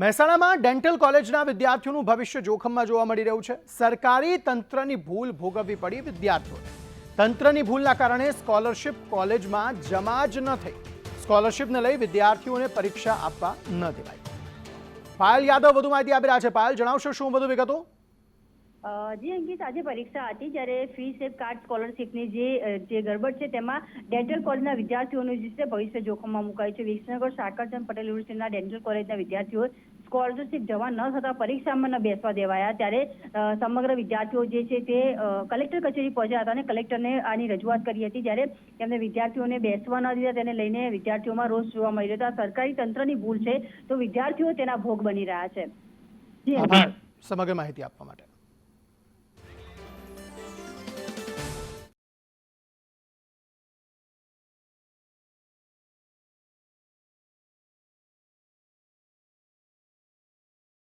મહેસાણામાં ડેન્ટલ કોલેજના વિદ્યાર્થીઓનું ભવિષ્ય જોખમમાં જોવા મળી રહ્યું છે. સરકારી તંત્રની ભૂલ ભોગવવી પડી વિદ્યાર્થીઓને. તંત્રની ભૂલના કારણે સ્કોલરશિપ કોલેજમાં જમા જ ન થઈ. સ્કોલરશિપને લઈ વિદ્યાર્થીઓને પરીક્ષા આપવા ન દેવાઈ. પાયલ યાદવ, વધુ માહિતી આપી રહ્યા છે. પાયલ, જણાવશો શું વધુ વિગતો? જી અંકિત આજે પરીક્ષા હતી જ્યારે ફી સેફ કાર્ડ સ્કોલરશીપની જે જે ગરબડ છે તેમાં ડેન્ટલ કોલેજના વિદ્યાર્થીઓનું જે છે ભવિષ્ય જોખમમાં મુકાયું છે. વિસનગર સાકરચંદ પટેલ યુનિવર્સિટીના ડેન્ટલ કોલેજના વિદ્યાર્થીઓ સ્કોલરશિપ જવા ન થતા પરીક્ષામાં ન બેસવા દેવાયા. ત્યારે સમગ્ર વિદ્યાર્થીઓ જે છે તે કલેક્ટર કચેરી પહોંચ્યા હતા અને કલેક્ટરને આની રજૂઆત કરી હતી. જ્યારે તેમને વિદ્યાર્થીઓને બેસવા ન દીધા તેને લઈને વિદ્યાર્થીઓમાં રોષ જોવા મળી રહ્યો હતો. સરકારી તંત્રની ભૂલ છે તો વિદ્યાર્થીઓ તેના ભોગ બની રહ્યા છે. જી સમગ્ર માહિતી આપવા માટે.